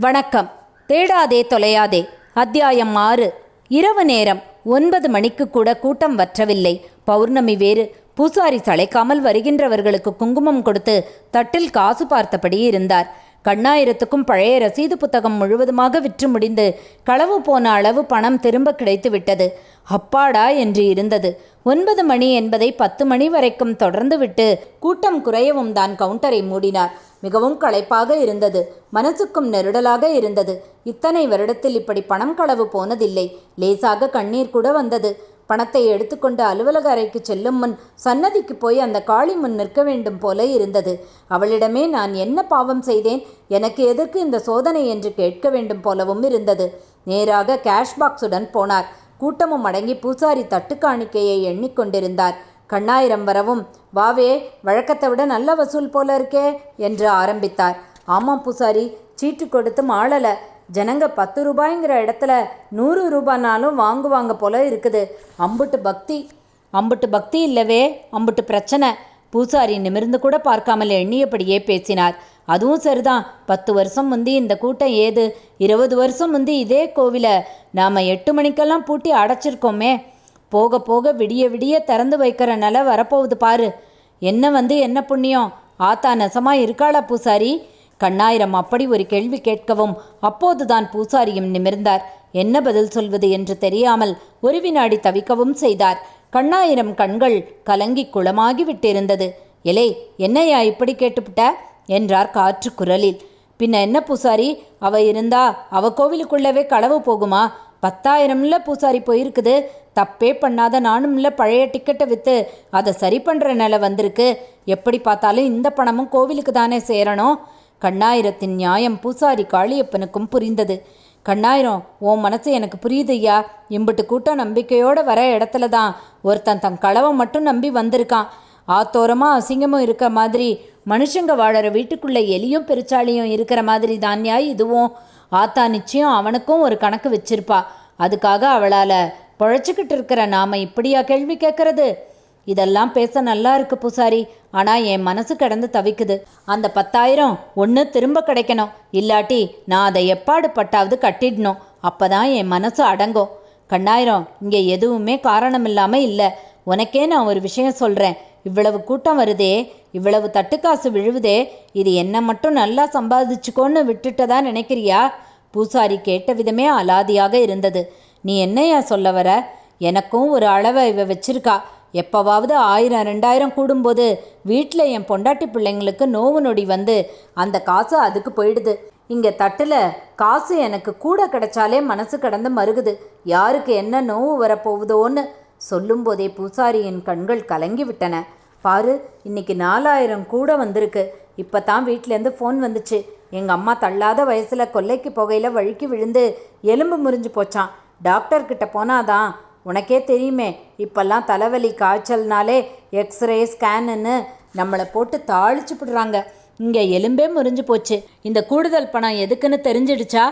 வணக்கம். தேடாதே தொலையாதே. அத்தியாயம் ஆறு. இரவு நேரம். ஒன்பது மணிக்கு கூட கூட்டம் வற்றவில்லை. பௌர்ணமி வேறு. பூசாரி சளைக்காமல் வருகின்றவர்களுக்கு குங்குமம் கொடுத்து தட்டில் காசு பார்த்தபடி இருந்தார். கண்ணாயிரத்துக்கும் பழைய ரசீது புத்தகம் முழுவதுமாக விற்று முடிந்து களவு போன அளவு பணம் திரும்ப கிடைத்து விட்டது. அப்பாடா என்று இருந்தது. ஒன்பது மணி என்பதை பத்து மணி வரைக்கும் தொடர்ந்து விட்டு கூட்டம் குறையவும் தான் கவுண்டரை மூடினார். மிகவும் களைப்பாக இருந்தது. மனசுக்கும் நெருடலாக இருந்தது. இத்தனை வருடத்தில் இப்படி பணம் களவு போனதில்லை. லேசாக கண்ணீர் கூட வந்தது. பணத்தை எடுத்துக்கொண்டு அலுவலக அறைக்கு செல்லும் முன் சன்னதிக்கு போய் அந்த காளி முன் நிற்க வேண்டும் போல இருந்தது. அவளிடமே நான் என்ன பாவம் செய்தேன்? எனக்கு எதற்கு இந்த சோதனை என்று கேட்க வேண்டும் போலவும் இருந்தது. நேராக கேஷ் பாக்ஸுடன் போனார். கூட்டமும் அடங்கி பூசாரி தட்டு காணிக்கையை எண்ணிக்கொண்டிருந்தார். கண்ணாயிரம் வரவும் வாவே வழக்கத்தை விட நல்ல வசூல் போல இருக்கே என்று ஆரம்பித்தார். ஆமாம் பூசாரி சீட்டு கொடுத்தும் ஆளலை. ஜனங்க பத்து ரூபாய்ங்கிற இடத்துல நூறு ரூபானாலும் வாங்குவாங்க போல இருக்குது. அம்புட்டு பக்தி அம்புட்டு பக்தி இல்லவே அம்புட்டு பிரச்சனை பூசாரி நிமிர்ந்து கூட பார்க்காமல் எண்ணியபடியே பேசினார். அதுவும் சரிதான். பத்து வருஷம் முந்தி இந்த கூட்டம் ஏது? இருபது வருஷம் முந்தி இதே கோவிலை நாம் எட்டு மணிக்கெல்லாம் பூட்டி அடைச்சிருக்கோமே. போக போக விடிய விடிய திறந்து வைக்கிற நிலை வரப்போகுது பாரு. என்ன வந்து என்ன புண்ணியம்? ஆத்தா நெசமா இருக்காளா பூசாரி? கண்ணாயிரம் அப்படி ஒரு கேள்வி கேட்கவும் அப்போதுதான் பூசாரியும் நிமிர்ந்தார். என்ன பதில் சொல்வது என்று தெரியாமல் ஒரு வினாடி தவிக்கவும் செய்தார். கண்ணாயிரம் கண்கள் கலங்கி குளமாகி விட்டிருந்தது. எலே என்னையா இப்படி கேட்டுவிட்ட என்றார் காற்று குரலில். பின்ன என்ன பூசாரி? அவ இருந்தா அவ கோவிலுக்குள்ளவே களவு போகுமா? பத்தாயிரம்ல பூசாரி போயிருக்குது. தப்பே பண்ணாத நானும்ல பழைய டிக்கெட்டை விற்று அதை சரி பண்ணுற நிலை வந்திருக்கு. எப்படி பார்த்தாலும் இந்த பணமும் கோவிலுக்கு தானே சேரணும்? கண்ணாயிரத்தின் நியாயம் பூசாரி காளியப்பனுக்கும் புரிந்தது. கண்ணாயிரம் உன் மனசு எனக்கு புரியுது ஐயா. இம்புட்டு கூட்டம் நம்பிக்கையோடு வர இடத்துல தான் ஒருத்தன் தன் களவை மட்டும் நம்பி வந்திருக்கான். ஆத்தோரமாக அசிங்கமும் இருக்க மாதிரி மனுஷங்க வாழற வீட்டுக்குள்ளே எலியும் பெருச்சாளியும் இருக்கிற மாதிரி தான்யா இதுவும் ஆத்தா நிச்சயம் அவனுக்கும் ஒரு கணக்கு வச்சிருப்பா. அதுக்காக அவளால் பொழைச்சிக்கிட்டு இருக்கிற நாம இப்படியா கேள்வி கேட்கறது இதெல்லாம் பேச நல்லா இருக்கு பூசாரி. ஆனால் என் மனசு கிடந்து தவிக்குது. அந்த பத்தாயிரம் ஒன்று திரும்ப கிடைக்கணும். இல்லாட்டி நான் அதை எப்பாடு பட்டாவது கட்டிடணும். அப்பதான் என் மனசு அடங்கும். கண்ணாயிரம் இங்கே எதுவுமே காரணம் இல்லாமல் இல்லை. உனக்கே நான் ஒரு விஷயம் சொல்கிறேன் இவ்வளவு கூட்டம் வருதே இவ்வளவு தட்டுக்காசு விழுவுதே இது என்ன மட்டும் நல்லா சம்பாதிச்சுக்கோன்னு விட்டுட்டதா நினைக்கிறியா? பூசாரி கேட்ட விதமே அலாதியாக இருந்தது. நீ என்னையா சொல்ல வர? எனக்கும் ஒரு அளவை இவ வச்சிருக்கா. எப்போவாவது ஆயிரம் ரெண்டாயிரம் கூடும்போது வீட்டில் என் பொண்டாட்டி பிள்ளைங்களுக்கு நோவு நொடி வந்து அந்த காசு அதுக்கு போயிடுது. இங்கே தட்டில் காசு எனக்கு கூட கிடைச்சாலே மனசு கடந்து மருகுது. யாருக்கு என்ன நோவு வரப்போகுதோன்னு சொல்லும்போதே பூசாரியின் கண்கள் கலங்கி விட்டன பாரு இன்னைக்கு நாலாயிரம் கூட வந்திருக்கு. இப்போ தான் வீட்டிலேருந்து ஃபோன் வந்துச்சு. எங்கள் அம்மா தள்ளாத வயசில் கொல்லைக்கு புகையில் வழுக்கி விழுந்து எலும்பு முறிஞ்சு போச்சான் டாக்டர்கிட்ட போனாதான் உனக்கே தெரியுமே இப்பெல்லாம் தலைவலி காய்ச்சல்னாலே எக்ஸ்ரே ஸ்கேனுன்னு நம்மளை போட்டு தாளிச்சு விடுறாங்க. இங்கே எலும்பே முறிஞ்சு போச்சு. இந்த கூடுதல் பணம் எதுக்குன்னு தெரிஞ்சிடுச்சா?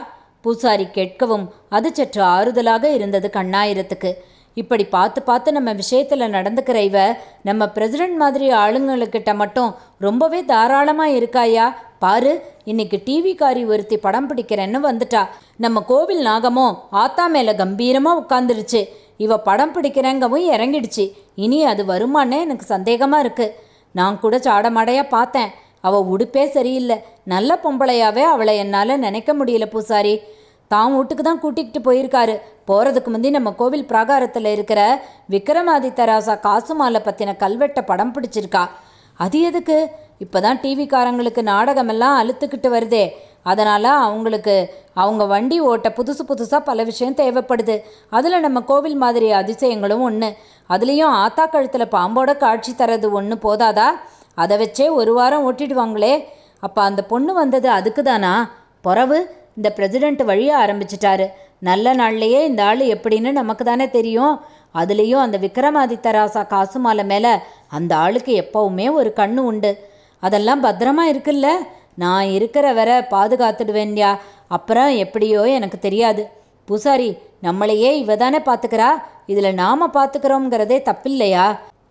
பூசாரி கேட்கவும் அது சற்று ஆறுதலாக இருந்தது கண்ணாயிரத்துக்கு. இப்படி பார்த்து பார்த்து நம்ம விஷயத்தில் நடந்துக்கிற இவ நம்ம பிரசிடென்ட் மாதிரி ஆளுங்களுக்கிட்ட மட்டும் ரொம்பவே தாராளமாக இருக்காயா? பாரு இன்னைக்கு டிவிக்காரி ஒருத்தி படம் பிடிக்கிறேன்னு வந்துட்டா. நம்ம கோவில் நாகமோ ஆத்தா மேலே கம்பீரமாக உட்காந்துருச்சு இவ படம் பிடிக்கிறேங்கவும் இறங்கிடுச்சு. இனி அது வருமானே எனக்கு சந்தேகமாக இருக்குது நான் கூட சாடமாடையாக பார்த்தேன். அவள் உடுப்பே சரியில்லை. நல்ல பொம்பளையாவே அவளை என்னால் நினைக்க முடியல பூசாரி. தான் வீட்டுக்கு தான் கூட்டிகிட்டு போயிருக்காரு. போகிறதுக்கு முந்தி நம்ம கோவில் பிராகாரத்தில் இருக்கிற விக்ரமாதித்த ராசா காசு மாலை பற்றின கல்வெட்டை படம் பிடிச்சிருக்கா. அது எதுக்கு? இப்போ தான் டிவிக்காரங்களுக்கு நாடகமெல்லாம் அழுத்துக்கிட்டு வருதே. அதனால் அவங்களுக்கு அவங்க வண்டி ஓட்ட புதுசு புதுசாக பல விஷயம் தேவைப்படுது. அதில் நம்ம கோவில் மாதிரி அதிசயங்களும் ஒன்று அதுலேயும் ஆத்தா கழுத்தில் பாம்போட காட்சி தரது ஒன்று போதாதா? அதை வச்சே ஒரு வாரம் ஓட்டிடுவாங்களே. அப்போ அந்த பொண்ணு வந்தது அதுக்கு தானா பொறவு? இந்த பிரசிடெண்ட் வழிய ஆரம்பிச்சிட்டாரு. நல்ல நாள்லையே இந்த ஆள் எப்படின்னு நமக்கு தானே தெரியும். அதுலேயும் அந்த விக்ரமாதித்த ராசா காசு மாலை மேலே அந்த ஆளுக்கு எப்போவுமே ஒரு கண்ணு உண்டு. அதெல்லாம் பத்திரமா இருக்குல்ல? நான் இருக்கிற வரை பாதுகாத்துடுவேன்யா. அப்புறம் எப்படியோ எனக்கு தெரியாது. பூசாரி நம்மளையே இவ தானே பார்த்துக்கிறா இதில் நாம் பார்த்துக்கிறோங்கிறதே தப்பில்லையா?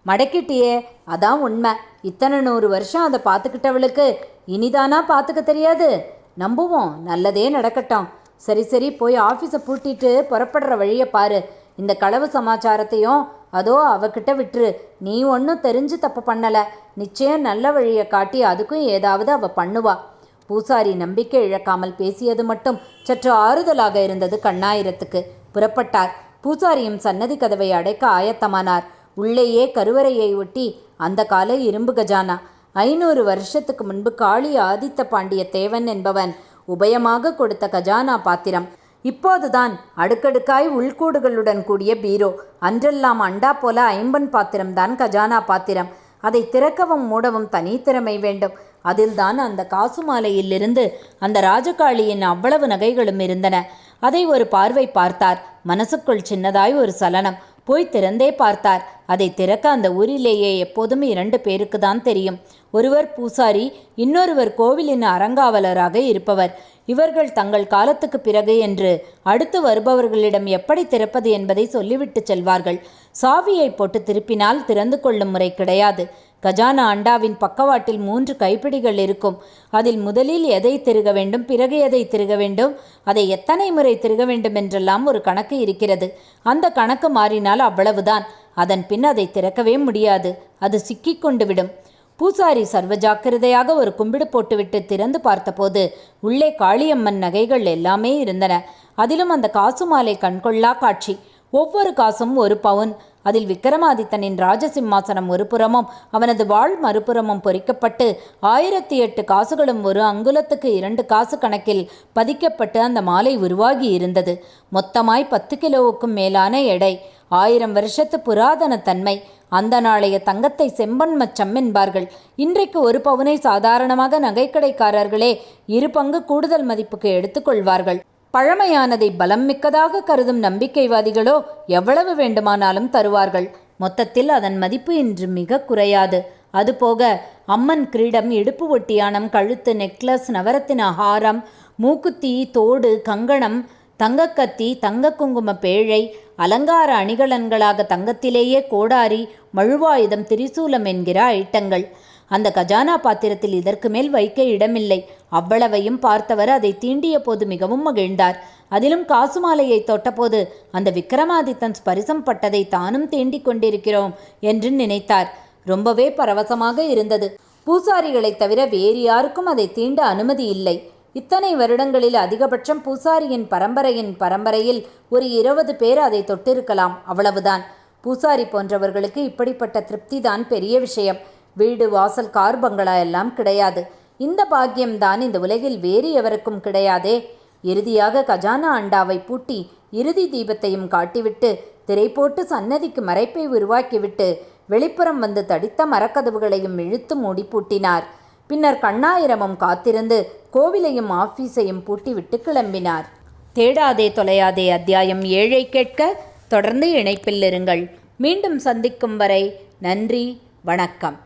மடக்கிட்டியே அதான் உண்மை. இத்தனை நூறு வருஷம் அதை பார்த்துக்கிட்டவளுக்கு இனிதானா பார்த்துக்க தெரியாது? நம்புவோம். நல்லதே நடக்கட்டும். சரி சரி போய் ஆஃபீஸை பூட்டிட்டு புறப்படுற வழியை பாரு. இந்த களவு சமாச்சாரத்தையும் அதோ அவகிட்ட விட்டுரு. நீ ஒன்றும் தெரிஞ்சு தப்பு பண்ணலை. நிச்சயம் நல்ல வழியை காட்டி அதுக்கும் ஏதாவது அவ பண்ணுவா. பூசாரி நம்பிக்கை இழக்காமல் பேசியது மட்டும் சற்று ஆறுதலாக இருந்தது கண்ணாயிரத்துக்கு. புறப்பட்டார். பூசாரியும் சன்னதி கதவை அடைக்க ஆயத்தமானார். உள்ளேயே கருவறையை ஒட்டி அந்த கால இரும்பு கஜானா. ஐநூறு வருஷத்துக்கு முன்பு காளி ஆதித்த பாண்டிய தேவன் என்பவன் உபயமாக கொடுத்த கஜானா பாத்திரம். இப்போதுதான் அடுக்கடுக்காய் உள்கூடுகளுடன் கூடிய பீரோ அன்றெல்லாம் அண்டா போல ஐம்பன் பாத்திரம்தான் கஜானா பாத்திரம். அதை திறக்கவும் மூடவும் தனித்திறமை வேண்டும். அதில்தான் அந்த காசு மாலையிலிருந்து அந்த ராஜகாளியின் அவ்வளவு நகைகளும் இருந்தன. அதை ஒரு பார்வை பார்த்தார். மனசுக்குள் சின்னதாய் ஒரு சலனம். போய் திறந்தே பார்த்தார். அதை திறக்க அந்த ஊரிலேயே எப்போதும் இரண்டு பேருக்கு தான் தெரியும். ஒருவர் பூசாரி இன்னொருவர் கோவிலின் அறங்காவலராக இருப்பவர். இவர்கள் தங்கள் காலத்துக்கு பிறகு என்று அடுத்து வருபவர்களிடம் எப்படி திறப்பது என்பதை சொல்லிவிட்டு செல்வார்கள். சாவியை போட்டு திருப்பினால் திறந்து கொள்ளும் முறை கிடையாது. கஜானா அண்டாவின் பக்கவாட்டில் மூன்று கைப்பிடிகள் இருக்கும். அதில் முதலில் எதை திருக வேண்டும் பிறகு எதை திருக வேண்டும் அதை எத்தனை முறை திருக வேண்டும் என்றெல்லாம் ஒரு கணக்கு இருக்கிறது. அந்த கணக்கு மாறினால் அவ்வளவுதான். அதன் பின் அதை திறக்கவே முடியாது. அது சிக்கிக்கொண்டு விடும் பூசாரி சர்வ ஜாக்கிரதையாக ஒரு கும்பிடு போட்டுவிட்டு திறந்து பார்த்தபோது உள்ளே காளியம்மன் நகைகள் எல்லாமே இருந்தன. அதிலும் அந்த காசு மாலை கண்கொள்ளா காட்சி. ஒவ்வொரு காசும் ஒரு பவுன். அதில் விக்ரமாதித்தனின் ராஜசிம்மாசனம் ஒரு புறமும் அவனது வாழ் மறுபுறமும் பொறிக்கப்பட்டு ஆயிரத்தி எட்டு காசுகளும் ஒரு அங்குலத்துக்கு இரண்டு காசு கணக்கில் பதிக்கப்பட்டு அந்த மாலை உருவாகி இருந்தது. மொத்தமாய் பத்து கிலோவுக்கும் மேலான எடை ஆயிரம் வருஷத்து புராதன தன்மை. அந்த நாளைய தங்கத்தை செம்பன்மச்சம் என்பார்கள். இன்றைக்கு ஒரு பவுனை சாதாரணமாக நகைக்கடைக்காரர்களே இரு பங்கு கூடுதல் மதிப்புக்கு எடுத்துக்கொள்வார்கள். பழமையானதை பலம் மிக்கதாக கருதும் நம்பிக்கைவாதிகளோ எவ்வளவு வேண்டுமானாலும் தருவார்கள். மொத்தத்தில் அதன் மதிப்பு இன்று மிக குறையாது. அதுபோக அம்மன் கிரீடம் இடுப்பு ஒட்டியானம் கழுத்து நெக்லஸ் நவரத்தின ஹாரம் மூக்குத்தி தோடு கங்கணம் தங்கக்கத்தி தங்க குங்கும பேழை அலங்கார அணிகலன்களாக தங்கத்திலேயே கோடாரி மழுவாயுதம் திரிசூலம் என்கிற ஐட்டங்கள். அந்த கஜானா பாத்திரத்தில் இதற்கு மேல் வைக்க இடமில்லை. அவ்வளவையும் பார்த்தவர் அதை தீண்டிய போது மிகவும் மகிழ்ந்தார். அதிலும் காசு மாலையை தொட்டபோது அந்த விக்ரமாதித்தன் ஸ்பரிசம் பட்டதை தானும் தீண்டிக் கொண்டிருக்கிறோம் என்று நினைத்தார். ரொம்பவே பரவசமாக இருந்தது. பூசாரிகளைத் தவிர வேறு யாருக்கும் அதை தீண்ட அனுமதி இல்லை. இத்தனை வருடங்களில் அதிகபட்சம் பூசாரியின் பரம்பரையின் பரம்பரையில் ஒரு இருபது பேர் அதை தொட்டிருக்கலாம். அவ்வளவுதான். பூசாரி போன்றவர்களுக்கு இப்படிப்பட்ட திருப்திதான் பெரிய விஷயம். வீடு வாசல் கார் பங்களா எல்லாம் கிடையாது. இந்த பாக்கியம்தான் இந்த உலகில் வேறு எவருக்கும் கிடையாதே. இறுதியாக கஜானா அண்டாவை பூட்டி இறுதி தீபத்தையும் காட்டிவிட்டு திரை போட்டு சன்னதிக்கு மறைப்பை உருவாக்கிவிட்டு வெளிப்புறம் வந்து தடித்த மரக்கதவுகளையும் இழுத்து மூடி பூட்டினார் பின்னர் கண்ணாயிரமும் காத்திருந்து கோவிலையும் ஆஃபீஸையும் பூட்டிவிட்டு கிளம்பினார். தேடாதே தொலையாதே அத்தியாயம் ஏழை கேட்க தொடர்ந்து இணைப்பில் இருங்கள். மீண்டும் சந்திக்கும் வரை நன்றி வணக்கம்.